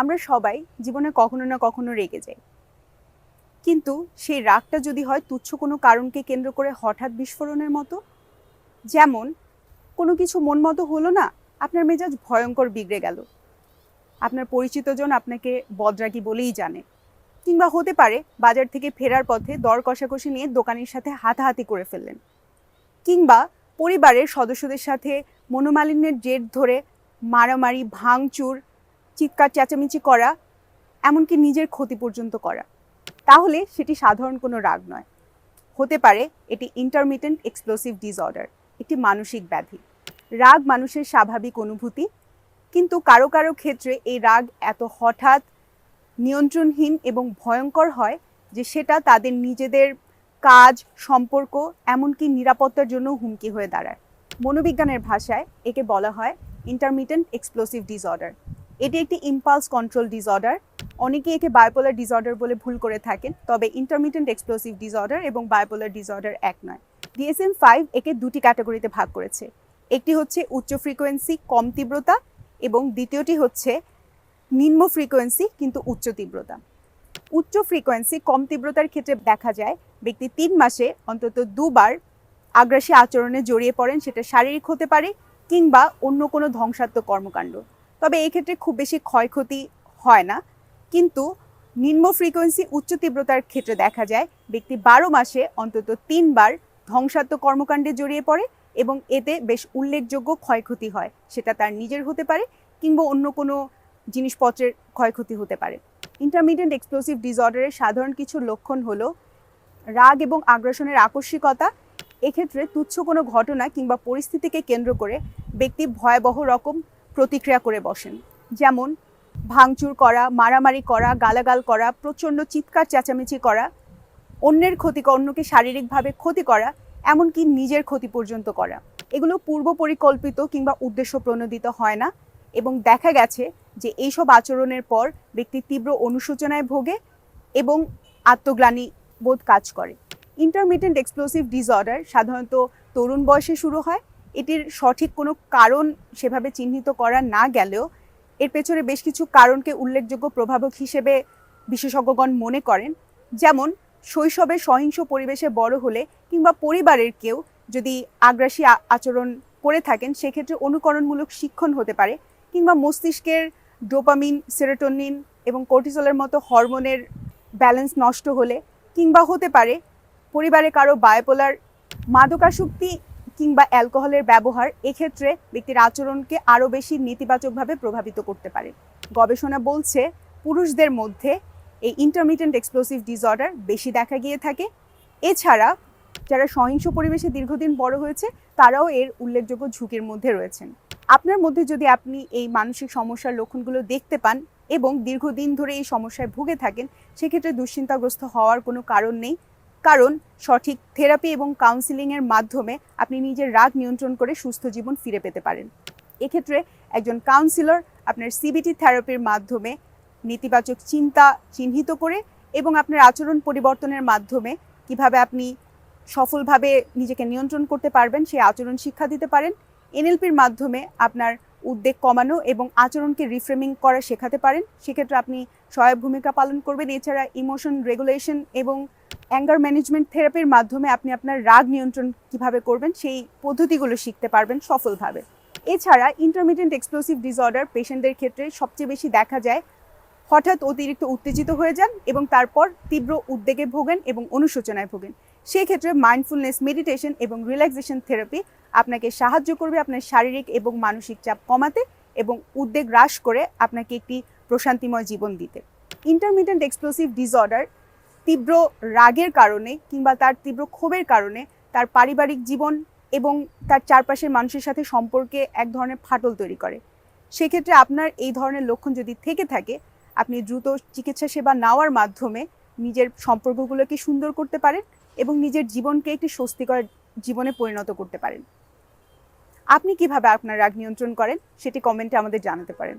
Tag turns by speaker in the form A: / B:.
A: আমরা সবাই জীবনে কখনো না কখনো রেগে যাই। কিন্তু সেই রাগটা যদি হয় তুচ্ছ কোনো কারণকে কেন্দ্র করে হঠাৎ বিস্ফোরণের মতো? যেমন, কোনো কিছু মন মতো হলো না, আপনার মেজাজ ভয়ঙ্কর বিগড়ে গেল। আপনার পরিচিতজন আপনাকে বদরাগী বলেই জানে। কিংবা হতে পারে বাজার থেকে ফেরার পথে দর কষাকষি নিয়ে দোকানের সাথে হাতাহাতি করে ফেললেন। কিংবা পরিবারের সদস্যদের সাথে মনোমালিন্যের জের ধরে মারামারি, ভাঙচুর চিৎকার, চেঁচামেচি করা, এমনকি নিজের ক্ষতি পর্যন্ত করা। তাহলে সেটি সাধারণ কোনো রাগ নয়। হতে পারে এটি ইন্টারমিটেন্ট এক্সপ্লোসিভ ডিসঅর্ডার একটি মানসিক ব্যাধি। রাগ মানুষের স্বাভাবিক অনুভূতি, কিন্তু কারও কারও ক্ষেত্রে এই রাগ এত হঠাৎ নিয়ন্ত্রণহীন এবং ভয়ঙ্কর হয় যে সেটা তাদের নিজেদের কাজ, সম্পর্ক, এমনকি নিরাপত্তার জন্য হুমকি হয়ে দাঁড়ায়। মনোবিজ্ঞানের ভাষায় একে বলা হয় ইন্টারমিটেন্ট এক্সপ্লোসিভ ডিসঅর্ডার এটি একটি ইম্পালস কন্ট্রোল ডিসঅর্ডার অনেকে একে বায়োপোলার ডিসঅর্ডার বলে ভুল করে থাকেন, তবে ইন্টারমিটেন্ট এক্সপ্লোসিভ ডিসঅর্ডার এবং বায়োপোলার ডিসঅর্ডার এক নয়। ডিএসএম ফাইভ একে দুটি ক্যাটাগরিতে ভাগ করেছে। একটি হচ্ছে উচ্চ ফ্রিকোয়েন্সি কম তীব্রতা এবং দ্বিতীয়টি হচ্ছে নিম্ন ফ্রিকোয়েন্সি কিন্তু উচ্চ তীব্রতা। উচ্চ ফ্রিকোয়েন্সি কম তীব্রতার ক্ষেত্রে দেখা যায়, ব্যক্তি তিন মাসে অন্তত দুবার আগ্রাসী আচরণে জড়িয়ে পড়েন, সেটা শারীরিক হতে পারে কিংবা অন্য কোনো ধ্বংসাত্মক কর্মকাণ্ড। তবে এই ক্ষেত্রে খুব বেশি ক্ষয়ক্ষতি হয় না। কিন্তু নিম্ন ফ্রিকোয়েন্সি উচ্চ তীব্রতার ক্ষেত্রে দেখা যায়, ব্যক্তি বারো মাসে অন্তত তিনবার ধ্বংসাত্মক কর্মকাণ্ডে জড়িয়ে পড়ে এবং এতে বেশ উল্লেখযোগ্য ক্ষয়ক্ষতি হয়। সেটা তার নিজের হতে পারে কিংবা অন্য কোনো জিনিসপত্রের ক্ষয়ক্ষতি হতে পারে। ইন্টারমিডিয়েন্ট এক্সপ্লোসিভ ডিসঅর্ডারের সাধারণ কিছু লক্ষণ হলো রাগ এবং আগ্রাসনের আকস্মিকতা। এক্ষেত্রে তুচ্ছ কোনো ঘটনা কিংবা পরিস্থিতিকে কেন্দ্র করে ব্যক্তি ভয়াবহ রকম প্রতিক্রিয়া করে বসেন। যেমন, ভাঙচুর করা, মারামারি করা, গালাগাল করা, প্রচণ্ড চিৎকার, চেঁচামেচি করা, অন্যের ক্ষতি অন্যকে শারীরিকভাবে ক্ষতি করা, এমনকি নিজের ক্ষতি পর্যন্ত করা। এগুলো পূর্ব পরিকল্পিত কিংবা উদ্দেশ্য প্রণোদিত হয় না এবং দেখা গেছে যে এইসব আচরণের পর ব্যক্তি তীব্র অনুশোচনায় ভোগে এবং আত্মগ্লানি বোধ কাজ করে। ইন্টারমিটেন্ট এক্সপ্লোসিভ ডিসঅর্ডার সাধারণত তরুণ বয়সে শুরু হয় এটির সঠিক কোনো কারণ সেভাবে চিহ্নিত করা না গেলেও এর পেছনে বেশ কিছু কারণকে উল্লেখযোগ্য প্রভাবক হিসেবে বিশেষজ্ঞগণ মনে করেন। যেমন, শৈশবে সহিংস পরিবেশে বড় হলে কিংবা পরিবারের কেউ যদি আগ্রাসী আচরণ করে থাকেন, সেক্ষেত্রে অনুকরণমূলক শিক্ষণ হতে পারে কিংবা মস্তিষ্কের ডোপামিন, সেরোটোনিন এবং কর্টিসলের মতো হরমোনের ব্যালেন্স নষ্ট হলে কিংবা হতে পারে পরিবারে কারও বায়োপোলার মাদকাসক্তি কিংবা অ্যালকোহলের ব্যবহার এক্ষেত্রে ব্যক্তির আচরণকে আরও বেশি নেতিবাচকভাবে প্রভাবিত করতে পারে। গবেষণা বলছে, পুরুষদের মধ্যে এই ইন্টারমিটেন্ট এক্সপ্লোসিভ ডিসঅর্ডার বেশি দেখা গিয়ে থাকে। এছাড়া যারা সহিংস পরিবেশে দীর্ঘদিন বড় হয়েছে, তারাও এর উল্লেখযোগ্য ঝুঁকির মধ্যে রয়েছেন। আপনার মধ্যে যদি আপনি এই মানসিক সমস্যার লক্ষণগুলো দেখতে পান এবং দীর্ঘদিন ধরে এই সমস্যায় ভুগে থাকেন, সেক্ষেত্রে দুশ্চিন্তাগ্রস্ত হওয়ার কোনো কারণ নেই। কারণ সঠিক থেরাপি এবং কাউন্সিলিংয়ের মাধ্যমে আপনি নিজের রাগ নিয়ন্ত্রণ করে সুস্থ জীবন ফিরে পেতে পারেন। এক্ষেত্রে একজন কাউন্সিলর আপনার সিবিটি থেরাপির মাধ্যমে নেতিবাচক চিন্তা চিহ্নিত করে এবং আপনার আচরণ পরিবর্তনের মাধ্যমে কীভাবে আপনি সফলভাবে নিজেকে নিয়ন্ত্রণ করতে পারবেন, সেই আচরণ শিক্ষা দিতে পারেন। এনএলপির মাধ্যমে আপনার উদ্বেগ কমানো এবং আচরণকে রিফ্রেমিং করা শেখাতে পারেন। সেক্ষেত্রে আপনি সহায়ক ভূমিকা পালন করবেন। এছাড়া ইমোশন রেগুলেশন এবং অ্যাঙ্গার ম্যানেজমেন্ট থেরাপির মাধ্যমে আপনি আপনার রাগ নিয়ন্ত্রণ কীভাবে করবেন, সেই পদ্ধতিগুলো শিখতে পারবেন সফলভাবে। এছাড়া ইন্টারমিডিয়েন্ট এক্সপ্লোসিভ ডিসঅর্ডার পেশেন্টদের ক্ষেত্রে সবচেয়ে বেশি দেখা যায়, হঠাৎ অতিরিক্ত উত্তেজিত হয়ে যান এবং তারপর তীব্র উদ্বেগে ভোগেন এবং অনুশোচনায় ভোগেন। সেই ক্ষেত্রে মাইন্ডফুলনেস মেডিটেশন এবং রিল্যাক্সেশন থেরাপি আপনাকে সাহায্য করবে আপনার শারীরিক এবং মানসিক চাপ কমাতে এবং উদ্বেগ হ্রাস করে আপনাকে একটি প্রশান্তিময় জীবন দিতে। ইন্টারমিডিয়েন্ট এক্সপ্লোসিভ ডিসঅর্ডার তীব্র রাগের কারণে কিংবা তার তীব্র ক্ষোভের কারণে তার পারিবারিক জীবন এবং তার চারপাশের মানুষের সাথে সম্পর্কে এক ধরনের ফাটল তৈরি করে। সেক্ষেত্রে আপনার এই ধরনের লক্ষণ যদি থেকে থাকে, আপনি দ্রুত চিকিৎসা সেবা নেওয়ার মাধ্যমে নিজের সম্পর্কগুলোকে সুন্দর করতে পারেন এবং নিজের জীবনকে একটি স্বস্তিকর জীবনে পরিণত করতে পারেন। আপনি কীভাবে আপনার রাগ নিয়ন্ত্রণ করেন, সেটি কমেন্টে আমাদের জানাতে পারেন।